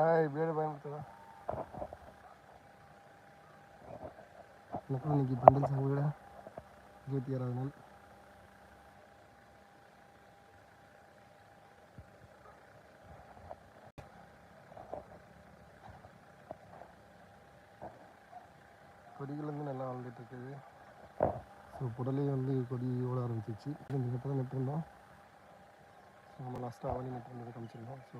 Hi pad பயன்படுத்தலாம் எனக்கும் இன்னைக்கு பண்டல் சாகுபட இருபத்தி ஆறாவது நாள். கொடிகள் வந்து நல்லா வளர்ந்துட்டு இருக்குது. ஸோ புடலையும் வந்து கொடி ஓட ஆரம்பிச்சிச்சு கொஞ்சம் இப்போ தான் நட்டுருந்தோம். ஸோ நம்ம லாஸ்ட்டாக அவனி நட்டுருந்தது காமிச்சிருந்தோம். ஸோ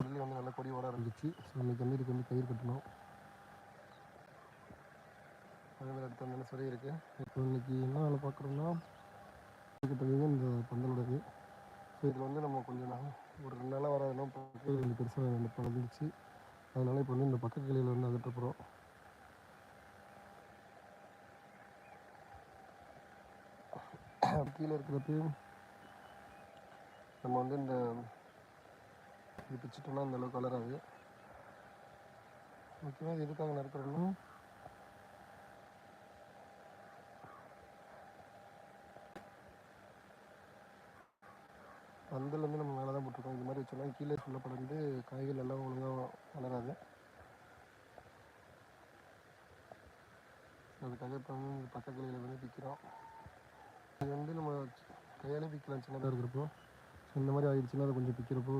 புடலை வந்து நல்லா கொடி ஓட ஆரம்பிச்சிச்சு ஸோ இன்னைக்கு வந்து இதுக்கு வந்து கயிறு கட்டணும். அதேமாதிரி அடுத்த நல்ல சொறி இருக்குது இப்போ இன்னைக்கு என்ன வேலை பார்க்குறோம்னா கட்டுறது இந்த பந்தலோடது ஸோ இதில் வந்து நம்ம கொஞ்சம் நாள் ஒரு ரெண்டு நாளாக வராதுன்னா கொஞ்சம் பெருசாக வந்து பழந்துச்சு அதனால் இப்போ வந்து இந்த பக்க கிளையில் வந்து அகற்ற போகிறோம் கீழே இருக்கிறப்பையும் நம்ம வந்து இந்த இது பிச்சுட்டோம்னா அந்த அளவுக்கு வளராது. முக்கியமாக இது எதுக்காக நடக்கிறோம்னா பந்தல் நம்ம மேலே தான் போட்டிருக்கோம். இது மாதிரி வச்சோம்னா கீழே ஃபுல்லாக படர்ந்து காய்கள் எல்லாம் ஒழுங்காக வளராது. அதுக்காக இப்போ வந்து இந்த பக்க கிளையில் வந்து பிக்கிறோம் இது வந்து நம்ம கையாலே பிக்கலாம் சின்னதாக இருக்கிறப்போ ஸோ இந்த மாதிரி ஆயிடுச்சுன்னா அதை கொஞ்சம் பிக்கிறப்போ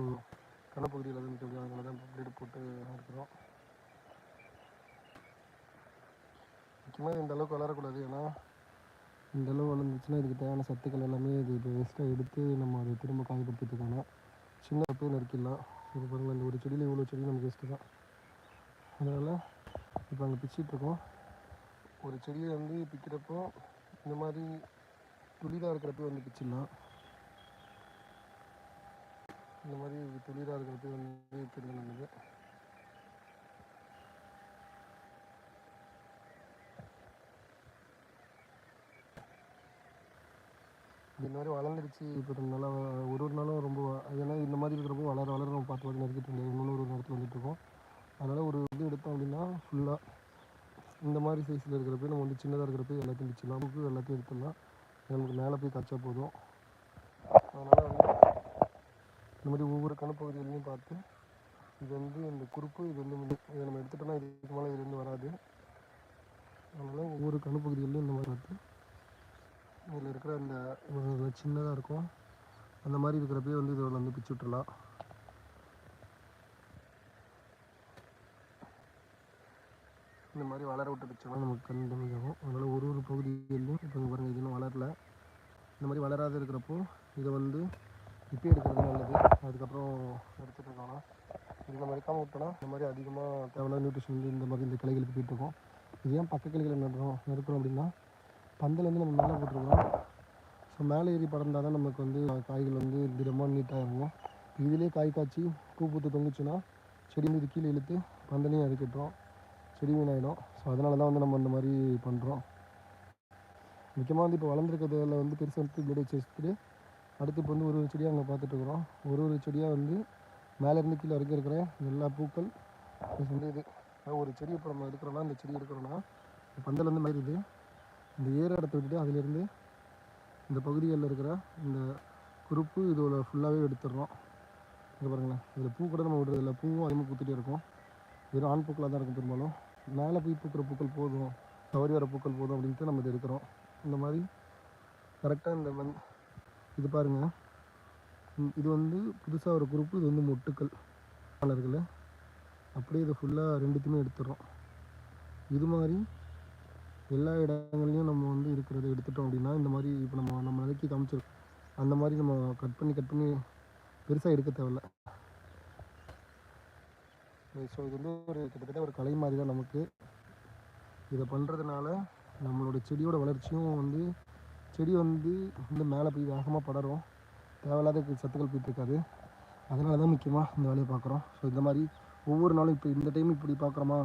கணப்பகுதியில் எதுவும் நிற்க முடியாது அதனால தான் வீடு போட்டு இருக்கிறோம் முக்கியமாக இந்த அளவுக்கு வளரக்கூடாது. ஏன்னா இந்த அளவு வளர்ந்துச்சுன்னா இதுக்கு தேவையான சத்துக்கள் எல்லாமே இது இப்போ வேஸ்ட்டாக எடுத்து நம்ம அதை திரும்ப காயப்படுத்திட்டுருக்கோம் சின்ன போய் நறுக்கிடலாம். ஸோ பாருங்கள் இந்த ஒரு செடியில் இவ்வளோ செடி நமக்கு வேஸ்ட்டு தான். அதனால் இப்போ அங்கே பிச்சிட்ருக்கோம் ஒரு செடியை வந்து பிக்கிறப்போ இந்த மாதிரி துளிதாக இருக்கிறப்ப வந்து பிச்சிடலாம். இந்த மாதிரி துளிராக இருக்கிறது வந்து தெரிஞ்ச நல்லது இந்த மாதிரி வளர்ந்துருச்சு. இப்போ நல்லா ஒரு ஒரு நாளும் ரொம்ப ஏன்னா இந்த மாதிரி இருக்கிறப்போ வளர வளர நம்ம பார்த்து பார்த்து நறுக்கிட்டு இருந்தோம். இன்னொரு ஒரு நேரத்தில் வந்துட்டு இருக்கோம். அதனால் ஒரு இது எடுத்தோம் அப்படின்னா ஃபுல்லாக இந்த மாதிரி சைஸில் இருக்கிறப்ப நம்ம வந்து சின்னதாக இருக்கிறப்ப எல்லாத்தையும் பிடிச்சிடலாம் புக்கு எல்லாத்தையும் எடுத்துடலாம். நமக்கு மேலே போய் தச்சா போதும். அதனால் வந்து இந்த மாதிரி ஒவ்வொரு கணப்பகுதிகளையும் பார்த்து இது வந்து இந்த குறுப்பு இது வந்து இதை நம்ம எடுத்துட்டோம்னா இதுக்கு மேலே இதுலேருந்து வராது. அதனால் ஒவ்வொரு கணப்பகுதிகளையும் இந்த மாதிரி பார்த்து இதில் இருக்கிற அந்த சின்னதாக இருக்கும். அந்த மாதிரி இருக்கிறப்பயே வந்து இதில் வந்து பிச்சு விட்டுறலாம். இந்த மாதிரி வளர விட்டு பிச்சோம்னா நமக்கு கண் டேமேஜ் ஆகும் அதனால் ஒரு ஒரு பகுதிகளிலும் இப்போ பாருங்கள் இதுன்னு வளரல. இந்த மாதிரி வளராத இருக்கிறப்போ இதை வந்து இப்போ எடுக்கிறது நல்லது. அதுக்கப்புறம் எடுத்துட்டு இருக்கோம்னா இது நம்ம எடுக்காமல் விட்டோம்னா இந்த மாதிரி அதிகமாக தேவையான நியூட்ரிஷன் வந்து இந்த மாதிரி இந்த கிளைகளுக்கு போயிட்டுருக்கோம் இது ஏன் பக்க கிளைகளை நடுறோம் நறுக்கிறோம் அப்படின்னா பந்தலேருந்து நம்ம மேலே போட்டிருக்கிறோம் ஸோ மேலே ஏறி படர்ந்தால் தான் நமக்கு வந்து காய்கள் வந்து திடமாக நீட்டாக இருக்கும். இதிலே காய் காய்ச்சி பூ பூத்து தொங்குச்சுன்னா செடி மீது கீழே இழுத்து பந்தலையும் அறுக்கிட்டுரும் செடி வீணாயிடும். ஸோ அதனால தான் வந்து நம்ம அந்த மாதிரி பண்ணுறோம் முக்கியமாக வந்து இப்போ வளர்ந்துருக்கிறதுல வந்து பெருசாக எடுத்து பிளேட் வச்சு வச்சுட்டு அடுத்து இப்போ வந்து ஒரு ஒரு செடியாக அங்கே பார்த்துட்டு இருக்கிறோம் ஒரு ஒரு செடியாக வந்து மேலேருந்து கீழே வரைக்கும் இருக்கிற எல்லா பூக்கள் இது வந்து இது. ஒரு செடி இப்போ நம்ம எடுக்கிறோம்னா இந்த செடி இருக்கிறோன்னா பந்தலேருந்து வந்து மாதிரி இது இந்த ஏற இடத்த விட்டுட்டு அதிலேருந்து இந்த பகுதிகளில் இருக்கிற இந்த குறுப்பு இதோட ஃபுல்லாகவே எடுத்துடுறோம். இங்கே பாருங்களேன். இதில் பூ கூட நம்ம விடுறது இல்லை பூவும் அதிகமாக பூத்துட்டே இருக்கும். வெறும் ஆண் பூக்களாக தான் இருக்கும் பெரும்பாலும். மேலே போய் பூக்கிற பூக்கள் போதும். தவறி வர பூக்கள் போதும் அப்படின்ட்டு நம்ம இதை எடுக்கிறோம். இந்த மாதிரி கரெக்டாக இந்த மண் இது பாருங்கள் இது வந்து புதுசாக ஒரு குரூப்பு இது வந்து மொட்டுக்கள். மலர்களை அப்படியே இதை ஃபுல்லாக ரெண்டுத்தையுமே எடுத்துடுறோம். இது மாதிரி எல்லா இடங்கள்லையும் நம்ம வந்து இருக்கிறத எடுத்துட்டோம் அப்படின்னா இந்த மாதிரி இப்போ நம்ம நம்ம நிலைக்கு காமிச்சிருக்கோம் அந்த மாதிரி நம்ம கட் பண்ணி கட் பண்ணி பெருசாக எடுக்க தேவையில்ல. ஸோ இது வந்து ஒரு கிட்டத்தட்ட ஒரு கலை மாதிரி தான் நமக்கு. இதை பண்ணுறதுனால நம்மளோட செடியோட வளர்ச்சியும் வந்து செடி வந்து வந்து மேலே போய் வேகமாக படரும் தேவையில்லாத சத்துக்கள் போயிட்டு இருக்காது. அதனால தான் முக்கியமாக இந்த வேலையை பார்க்குறோம். ஸோ இந்த மாதிரி ஒவ்வொரு நாளும் இப்போ இந்த டைம் இப்படி பார்க்குறோமா?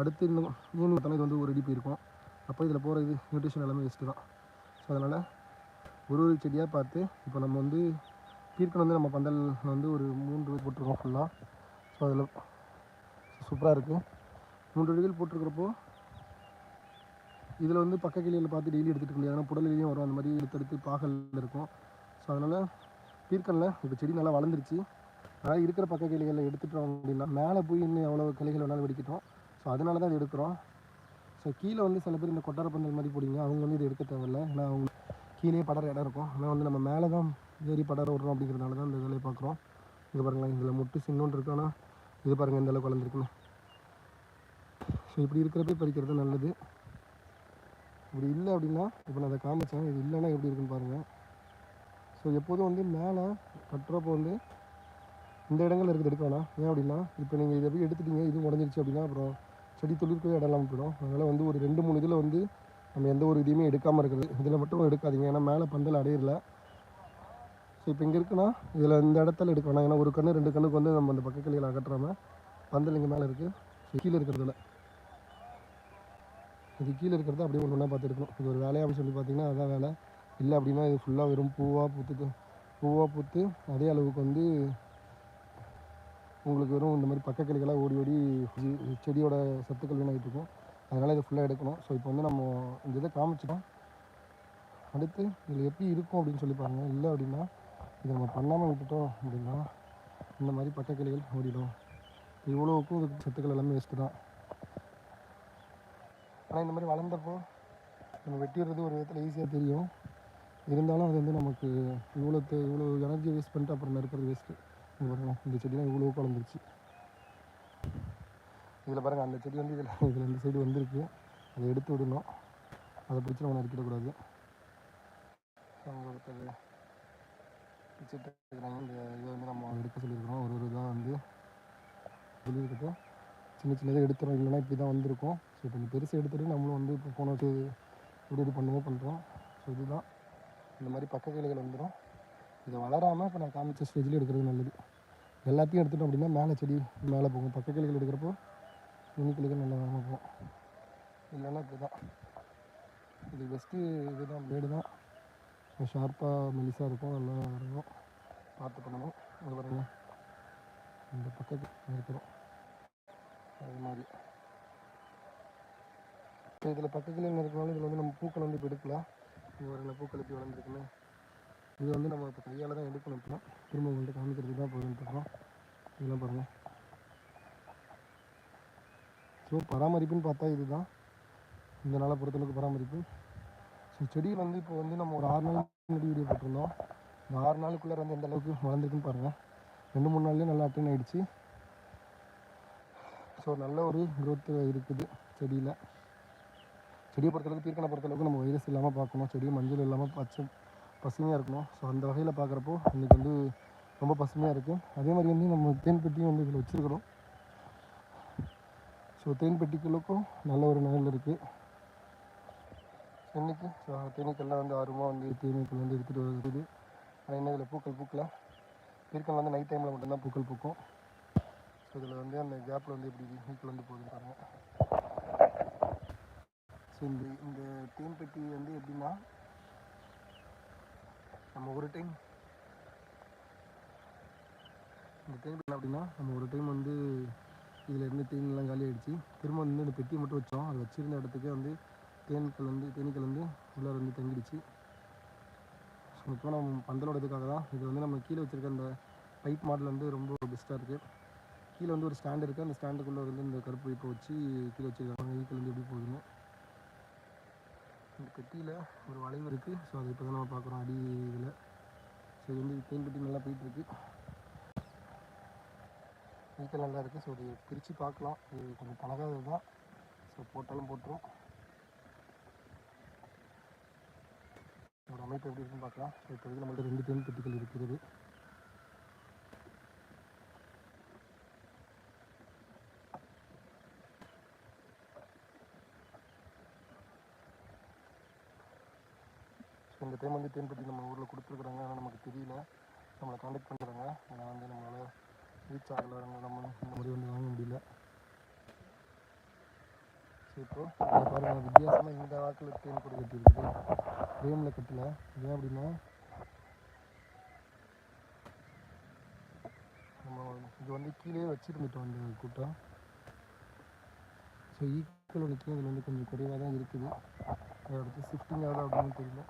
அடுத்து இன்னும் ஈவினிங் பார்த்தோன்னா இது வந்து ஒரு அடி போயிருக்கும். அப்போ இதில் போகிற இது நியூட்ரிஷன் எல்லாமே வேஸ்ட்டு தான். ஸோ அதனால் ஒரு ஒரு செடியாக பார்த்து இப்போ நம்ம வந்து பீர்க்கன் வந்து நம்ம பந்தல் வந்து ஒரு மூன்று போட்டிருக்கோம் ஃபுல்லாக ஸோ அதில் சூப்பராக இருக்குது மூன்று அடிகள் போட்டிருக்கிறப்போ இதில் வந்து பக்க கிளியில் பார்த்து டெய்லி எடுத்துகிட்டு முடியாது. ஏன்னா புடலையும் வரும். அந்த மாதிரி எடுத்து எடுத்து பாகல் இருக்கும். ஸோ அதனால் பீர்க்கனில் இப்போ செடி நல்லா வளர்ந்துருச்சு. அதாவது இருக்கிற பக்க கிளிகளில் எடுத்துட்டோம் அப்படின்னா மேலே போய் இன்னும் எவ்வளோ கிளைகள் வேணாலும் வெடிக்கிட்டோம். ஸோ அதனால தான் இது எடுக்கிறோம். ஸோ கீழே வந்து சில பேர் இந்த கொட்டார பந்தல் மாதிரி போடுங்க அவங்க வந்து இது எடுக்க தேவையில்ல. ஏன்னா அவங்க கீழே படற இடம் இருக்கும். ஆனால் வந்து நம்ம மேலே தான் ஏறி படர விட்றோம் அப்படிங்கிறதுனால தான் இந்த வேலையை பார்க்குறோம். இங்கே பாருங்களேன் இதில் முட்டு சின்னோன் இருக்கு. ஆனால் இது பாருங்கள் இந்த அளவுக்கு வளர்ந்துருக்குன்னு. ஸோ இப்படி இருக்கிறப்ப பறிக்கிறது நல்லது. இப்படி இல்லை அப்படின்னா இப்போ நான் அதை காமிச்சேன். இது இல்லைன்னா எப்படி இருக்குன்னு பாருங்கள் ஸோ எப்போதும் வந்து மேலே கட்டுறப்போ வந்து இந்த இடங்கள் இருக்குது எடுக்க வேணாம். ஏன் அப்படின்னா இப்போ நீங்கள் இதை போய் எடுத்துட்டீங்க இது உடஞ்சிருச்சு அப்படின்னா அப்புறம் செடி துளிர்க்கவே இடம் இல்லாமல் போயிடும். அதனால் வந்து ஒரு ரெண்டு மூணு இதில் வந்து நம்ம எந்த ஒரு இதையுமே எடுக்காமல் இருக்கிறது. இதில் மட்டும் எடுக்காதீங்க. ஏன்னா மேலே பந்தல் அடையிறல ஸோ இப்போ இங்கே இருக்குன்னா இதில் இந்த இடத்துல எடுக்க வேணாம். ஏன்னா ஒரு கண்ணு ரெண்டு கண்ணுக்கு வந்து நம்ம அந்த பக்க அகற்றாமல் பந்தல் இங்கே மேலே இருக்குது ஸோ கீழே இருக்கிறதுல. இது கீழே இருக்கிறத அப்படியே ஒன்று ஒன்றா பார்த்து எடுக்கணும் இது ஒரு வேலையாக சொல்லி பார்த்தீங்கன்னா அதான் வேலை. இல்லை அப்படின்னா இது ஃபுல்லாக வெறும் பூவாக பூத்துக்கு பூவாக பூத்து அதே அளவுக்கு வந்து உங்களுக்கு வெறும் இந்த மாதிரி பக்க ஓடி ஓடி செடியோட சத்துக்கள் வீணாகிட்டு இருக்கும் அதனால் இதை ஃபுல்லாக எடுக்கணும். ஸோ இப்போ வந்து நம்ம இந்த இதை காமிச்சிட்டோம். அடுத்து இதில் எப்படி இருக்கும் அப்படின்னு சொல்லி பாருங்கள் இல்லை அப்படின்னா இதை நம்ம பண்ணாமல் விட்டுட்டோம் அப்படின்னா இந்த மாதிரி பக்க ஓடிடும். இவ்வளோவுக்கும் இதுக்கு சத்துக்கள் எல்லாமே வேஸ்ட்டு தான். ஆனால் இந்த மாதிரி வளர்ந்தப்போ நம்ம வெட்டிடுறது ஒரு விதத்தில் ஈஸியாக தெரியும். இருந்தாலும் அது வந்து நமக்கு இவ்வளோ இவ்வளோ எனர்ஜி வேஸ்ட் பண்ணிட்டு அப்புறம் நறுக்கிறது வேஸ்ட்டு இங்கே பாருங்க இந்த செடிலாம் இவ்வளோ குழந்துருச்சு இதில் பாருங்கள் அந்த செடி வந்து இதில் இதில் இந்த சைடு வந்திருக்கு. அதை எடுத்து விடணும். அதை பிடிச்சி நம்ம நறுக்கிடக்கூடாது அவங்க ஒருத்தர் பிடிச்சிட்டு இருக்கிறாங்க. இந்த இதை வந்து நம்ம எடுக்க சொல்லியிருக்கிறோம். ஒரு ஒரு இதாக வந்து சொல்லியிருக்கட்டு சின்ன சின்னதாக எடுத்துரும் இல்லைன்னா இப்படி தான் வந்திருக்கும். ஸோ இப்போ பெருசாக எடுத்துகிட்டு எடுத்துட்டு நம்மளும் வந்து இப்போ போன வச்சு எப்படி இது பண்ணுவோம் பண்ணுறோம் ஸோ இதுதான். இந்த மாதிரி பக்க கிளைகள் வந்துடும் இதை வளராமல் இப்போ நான் காமிச்ச ஸ்டேஜில் எடுக்கிறது நல்லது. எல்லாத்தையும் எடுத்துட்டோம் அப்படின்னா மேலே செடி மேலே போகும். பக்க கிளைகள் எடுக்கிறப்போ நுனி கிளைகள் நல்லா வராமல் போகும். இல்லைன்னா இப்படி தான் இது பெஸ்ட்டு இதுதான் பிளேடு தான் ஷார்ப்பாக மெலிசாக இருக்கும். நல்லா இருக்கும் பார்த்து பண்ணணும். அது பாருங்கள் இந்த பக்கத்தில் இருக்கிறோம். அது மாதிரி. இப்போ இதில் பக்கத்தில் இருக்கிறனால இதில் வந்து நம்ம பூக்கள் வந்து இப்போ எடுக்கலாம். இது பாருங்க பூக்கள் எப்படி வளர்ந்துருக்குன்னு. இது வந்து நம்ம இப்போ கையால் தான் எடுக்கணும் இப்போலாம் திரும்ப உங்கள்கிட்ட காமிக்கிறது தான் போயிருந்துருக்கோம் இதெல்லாம் பாருங்கள் ஸோ பராமரிப்புன்னு பார்த்தா இதுதான். இந்த நாளை பொறுத்தளவுக்கு பராமரிப்பு. ஸோ செடியில் வந்து இப்போ வந்து நம்ம ஒரு ஆறு நாள் முன்னாடி வீடியோ போட்டிருந்தோம். இந்த ஆறு நாளுக்குள்ளே வந்து எந்த அளவுக்கு வளர்ந்துருக்குன்னு பாருங்கள் ரெண்டு மூணு நாள்லேயே நல்லா அட்டன் ஆகிடுச்சு ஸோ நல்ல ஒரு growth இருக்குது செடியில். செடியை பொறுத்தளவுக்கு பீர்க்கனை பொறுத்தளவுக்கு நம்ம வைரஸ் இல்லாமல் பார்க்கணும். செடி மஞ்சள் இல்லாமல் பச்சை பசுமையாக இருக்கணும். ஸோ அந்த வகையில் பார்க்குறப்போ இன்றைக்கி வந்து ரொம்ப பசுமையாக இருக்குது அதே மாதிரி வந்து நம்ம தேன் பெட்டியும் வந்து இதில் வச்சுருக்கிறோம். ஸோ தேன் பெட்டிகளுக்கும் நல்ல ஒரு நிழல் இருக்குது இன்றைக்கி ஸோ தேனீக்கள்லாம் வந்து ஆர்வமாக வந்து தேனீக்கள் வந்து எடுத்துகிட்டு வருது ஆனால் என்ன இதில் பூக்கள் பூக்கல. பீர்க்கல் வந்து நைட் டைமில் மட்டும்தான் பூக்கள் பூக்கும். ஸோ இதில் வந்து அந்த கேப்பில் வந்து எப்படி வீக்கில் வந்து போகுதுன்னு பாருங்கள் ஸோ இந்த இந்த தேன் பெட்டி வந்து எப்படின்னா நம்ம ஒரு டைம் இந்த தேன் பெட்டி அப்படின்னா நம்ம ஒரு டைம் வந்து இதில் இருந்து தேன்லாம் காலி ஆகிடுச்சு திரும்ப வந்து இந்த பெட்டி மட்டும் வச்சோம். அது வச்சுருந்த இடத்துக்கே வந்து தேனீக்கள் வந்து தேனீக்கள் வந்து உள்ளார வந்து தங்கிடுச்சு. ஸோ இப்போ நம்ம பந்தலோட இதுக்காக தான். இது வந்து நம்ம கீழே வச்சிருக்க அந்த பைப் மாடல் வந்து ரொம்ப பெஸ்ட்டாக இருக்குது கீழே வந்து ஒரு ஸ்டாண்ட் இருக்குது அந்த ஸ்டாண்டுக்குள்ளே வந்து இந்த கருப்பு பைப்பை வச்சு கீழே வச்சிருக்காங்க. ஈக்கள் வந்து எப்படி போகுதுன்னு. இந்த பெட்டியில் ஒரு வளைவு இருக்குது ஸோ அது இப்போ தான் நம்ம பார்க்குறோம். அடி இதில். ஸோ இது வந்து தேன் பெட்டி நல்லா போயிட்டுருக்கு ஈக்கள் நல்லா இருக்குது ஸோ இது பிரித்து பார்க்கலாம். இது கொஞ்சம் பழகாதது தான் ஸோ போட்டாலும் போட்டுரும். இதோட அமைப்பு எப்படி இருக்குன்னு பார்க்கலாம். ஸோ இப்போ நம்மள்ட்ட ரெண்டு தேன் பெட்டிகள் இருக்கிறது. டைம் வந்து தேன் நம்ம ஊரில் கொடுத்துருக்குறாங்க. ஆனால் நமக்கு தெரியல. நம்மளை காண்டாக்ட் பண்ணுறாங்க ஆனால் வந்து நம்மளால் ரீச் ஆகலை. நம்ம இந்த மாதிரி வந்து வாங்க முடியல. ஸோ இப்போ பாருங்கள் வித்தியாசமாக இந்த வாக்கில் தேன் கூட கட்டியிருக்குது ஃப்ரேமில் கட்டல. ஏன் அப்படின்னா நம்ம இது வந்து கீழே வச்சுருந்துட்டோம் அந்த கூட்டம். ஸோ ஈக்குவல் நிற்கும் அதில் வந்து கொஞ்சம் குறைவாக தான் இருக்குது. அதை அடுத்து ஷிஃப்டிங் ஆகுது அப்படின்னு தெரியல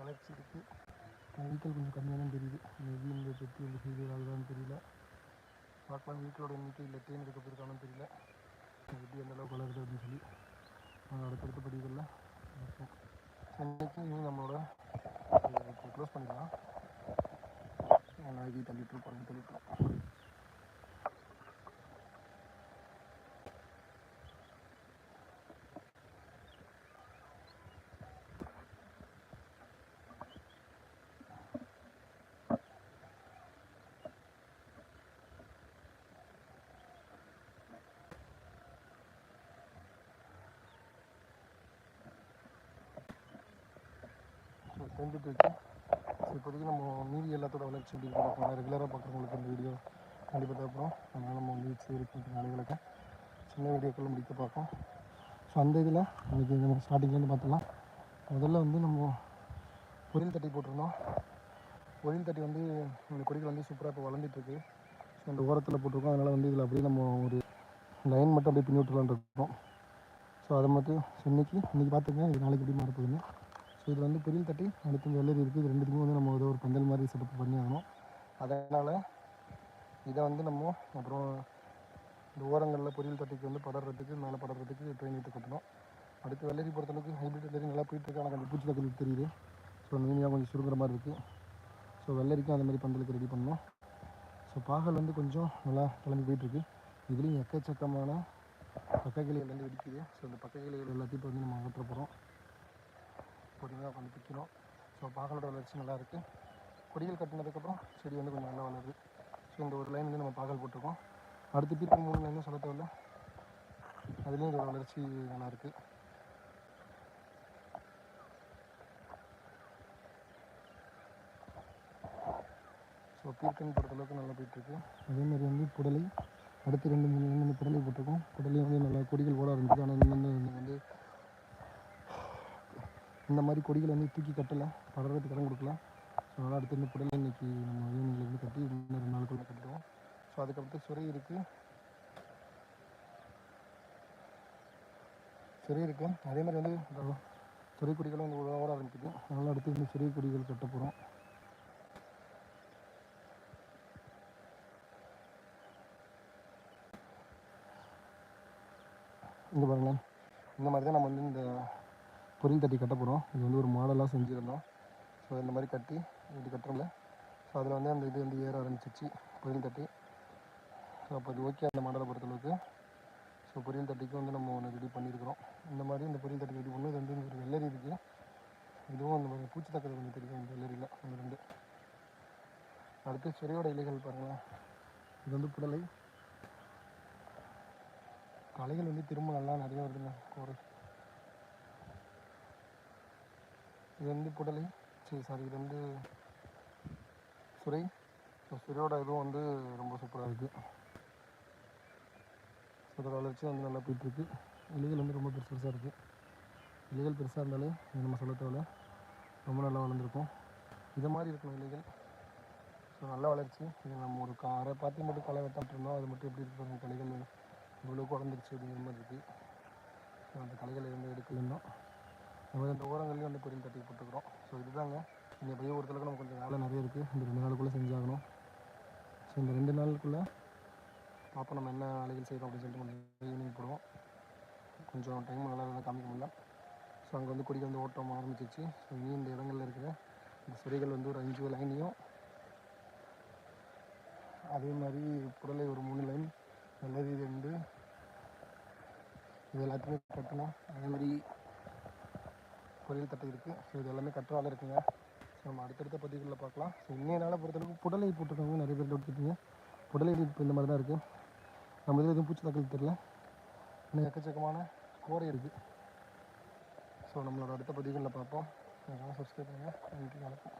வளர்ச்சி இருக்குது வெஹிக்கல் கொஞ்சம் கம்மியாக தான் தெரியுது மேபி இந்த தொட்டி வந்து செய்ததால் தான் தெரியல. பார்க்கலாம் வீட்டிலோட எண்ணிக்கை இல்லை தேன் எடுக்க போயிருக்கானு தெரியல. எப்படி எந்த அளவுக்கு வளருது அப்படின்னு சொல்லி. நாங்கள் அடுத்தடுத்த படிகளில் இருக்கும் சென்னைக்கு இனி நம்மளோட க்ளோஸ் பண்ணிக்கலாம் நாளைக்கு தள்ளிட்டு போகிறோம் தள்ளிட்டு ஸோ செஞ்சுட்டு இருக்கு ஸோ இப்போதைக்கு நம்ம மீதி எல்லாத்தோட வளர்ச்சி எப்படி இருக்கு பார்க்கலாம். ரெகுலராக பார்க்குறவங்களுக்கு இந்த வீடியோ கண்டிப்பாக தேவைப்படும். அதனால் நம்ம வந்து சேருக்கு நாளைகளுக்கு சின்ன வீடியோக்கள் முடிக்க பார்ப்போம். ஸோ அந்த இதில் இன்றைக்கி நம்ம ஸ்டார்டிங்லேருந்து பார்த்துலாம் முதல்ல வந்து நம்ம பொரியல் தட்டி போட்டிருந்தோம். பொரியல் தட்டி வந்து இந்த கொடிகள் வந்து சூப்பராக இப்போ வளர்ந்துட்டுருக்கு. ஸோ அந்த ஓரத்தில் போட்டிருக்கோம். அதனால் வந்து இதில் அப்படியே நம்ம ஒரு லைன் மட்டும் அப்படியே பின்னி விட்டுலான்னு இருக்கோம். ஸோ அதை மட்டும் ஸோ இன்றைக்கி பார்த்துங்க இது நாளைக்கு எப்படி மாறப்போகுதுன்னு. இதில் வந்து பொரியல் தட்டி அடுத்து வெள்ளரி இருக்குது. இது ரெண்டுத்துக்கும் வந்து நம்ம ஏதோ ஒரு பந்தல் மாதிரி செட்டப் பண்ணி ஆகணும். அதனால் இதை வந்து நம்ம அப்புறம் இந்த ஓரங்களில் பொரியல் தட்டிக்கு வந்து படறதுக்கு மேலே படறதுக்கு ட்ரெயின் விட்டு கட்டணும். அடுத்து வெள்ளரி பொறுத்தளவுக்கு ஹைப்ரிட் வெள்ளரி நல்லா போயிட்டுருக்கு ஆனால் கொஞ்சம் பூச்சி தக்கல் தெரியுது. ஸோ மீனியாக கொஞ்சம் சுருங்குற மாதிரி இருக்குது ஸோ வெள்ளரிக்கும் அந்த மாதிரி பந்தலுக்கு ரெடி பண்ணணும். ஸோ பாகல் வந்து கொஞ்சம் நல்லா கிளம்பி போயிட்டுருக்கு இதுலேயும் எக்கச்சக்கமான பக்க கிளைகள் வந்து வெடிக்குது. ஸோ அந்த பக்க கிளைகள் எல்லாத்தையும் இப்போ வந்து நம்ம அகற்ற போகிறோம் பொறுமையாக உட்காந்து பிக்கணும் ஸோ பாகலோட வளர்ச்சி நல்லா இருக்குது கொடிகள் கட்டினதுக்கப்புறம் செடி வந்து கொஞ்சம் நல்லா வளருது. ஸோ இந்த ஒரு லைன் வந்து நம்ம பாகல் போட்டிருக்கோம். அடுத்து பீர்க்க மூணு லைனும் சொல்ல தேவையில்ல. அதுலேயும் இதோட வளர்ச்சி நல்லா இருக்குது ஸோ பீர்க்கன் பொறுத்தளவுக்கு நல்லா போயிட்டுருக்கு. அதே மாதிரி வந்து புடலை அடுத்து ரெண்டு மூணு லைன் புடலை போட்டிருக்கோம். புடலையும் வந்து நல்லா கொடிகள் ஓட ஆரம்பிச்சு ஆனால் இன்னும் வந்து இந்த மாதிரி கொடிகள் வந்து தூக்கி கட்டலை. படறதுக்கு இடம் கொடுக்கலாம் ஸோ அதனால் அடுத்து இந்த புடலை இன்னைக்கு நம்ம ஈவினிங்கில் இருந்து கட்டி இன்னும் ரெண்டு நாளுக்குள்ள கட்டிடுவோம். ஸோ அதுக்கப்புறம் சுரை இருக்குது சுரை இருக்குது அதே மாதிரி வந்து சுரை கொடிகளும் வந்து ஓட ஆரம்பிக்குது அதனால் அடுத்து இந்த சுரை கொடிகள் கட்ட போகிறோம் இங்கே பாருங்களேன். இந்த மாதிரி தான் நம்ம வந்து இந்த பொரியல் தட்டி கட்ட போகிறோம் இது வந்து ஒரு மாடலாக செஞ்சுருந்தோம். ஸோ இந்த மாதிரி கட்டி இப்படி கட்டுறோம்ல. ஸோ அதில் வந்து அந்த இது வந்து ஏற ஆரம்பிச்சிச்சு பொரியல் தட்டி. ஸோ அப்போ அது ஓகே அந்த மாடலை பொறுத்தளவுக்கு. ஸோ பொரியல் தட்டிக்கு வந்து நம்ம ஒன்று ரெடி பண்ணியிருக்கிறோம் இந்த மாதிரி இந்த பொரியல் தட்டி ரெடி பண்ணி இது வந்து ஒரு வெள்ளரி இருக்குது இதுவும் அந்த மாதிரி பூச்சி தக்கிறது கொஞ்சம் தெரியும். அந்த வெள்ளரியில் அந்த ரெண்டு. அடுத்து சிறையோட இலைகள் பாருங்களேன் இது வந்து புடலை. களைகள் வந்து திரும்ப நல்லா நிறைய வருதுங்க ஒரு இது வந்து புடலை. சரி சாரி இது வந்து சுரை. ஸோ சுரையோட இதுவும் வந்து ரொம்ப சூப்பராக இருக்குது அதோட வளர்ச்சி வந்து நல்லா போயிட்டுருக்கு. இலைகள் வந்து ரொம்ப பெருசு பெருசாக இருக்குது இலைகள் பெருசாக இருந்தாலே இது நம்ம சொல்ல ரொம்ப நல்லா வளர்ந்துருக்கும். இது மாதிரி இருக்கணும் இலைகள். ஸோ நல்ல வளர்ச்சி. இது நம்ம ஒரு காரை பார்த்து மட்டும் களை வெட்டாட்டு அது மட்டும் எப்படி இருக்கிற கலைகள் இவ்வளோ குழந்துருச்சு அப்படிங்கிற மாதிரி இருக்குது ஸோ அந்த கலைகளை வந்து எடுக்கலன்னா நம்ம இந்த ஓரங்கள்லேயும் வந்து பொரியல் தட்டி போட்டுக்கிறோம். ஸோ இதுதாங்க. இந்த ஒரு ஒருத்தளவுக்கு நம்ம கொஞ்சம் வேலை நிறைய இருக்குது இந்த ரெண்டு நாளுக்குள்ளே செஞ்சாகணும். ஸோ இந்த ரெண்டு நாளுக்குள்ளே பார்ப்போம் நம்ம என்ன வேலைகள் செய்கிறோம் அப்படின்னு சொல்லிட்டு கொஞ்சம் ஈவினிங் போடுவோம். கொஞ்சம் டைம் நல்லா காமிக்க முடியல. ஸோ அங்கே வந்து கொடிகள் வந்து ஓட்டம் ஆரம்பிச்சிச்சு. ஸோ இனி இந்த இடங்களில் இருக்கிற இந்த சுரைகள் வந்து ஒரு அஞ்சு லைனையும் அதே மாதிரி புடலை ஒரு மூணு லைன் நல்லது ரெண்டு இது எல்லாத்தையுமே கட்டணும் அதே மாதிரி பொரியல் தட்டை இருக்குது ஸோ இது எல்லாமே கட்டுற இருக்குங்க. ஸோ நம்ம அடுத்தடுத்த பதிவுகளில் பார்க்கலாம். ஸோ இன்னைய நாளை பொறுத்தளவுக்கு புடலை போட்டிருக்கவங்க நிறைய பேர் டவுட் கேட்டீங்க புடலை இப்போ இந்த மாதிரி தான் இருக்குது நம்ம இதில் எதுவும் பூச்சி தாக்கல் தெரில இன்னும் எக்கச்சக்கமான கோரை இருக்குது ஸோ நம்மளோட அடுத்த பதிவுகளில் பார்ப்போம். சப்ஸ்கிரைப் பண்ணுங்கள் நன்றி வணக்கம்.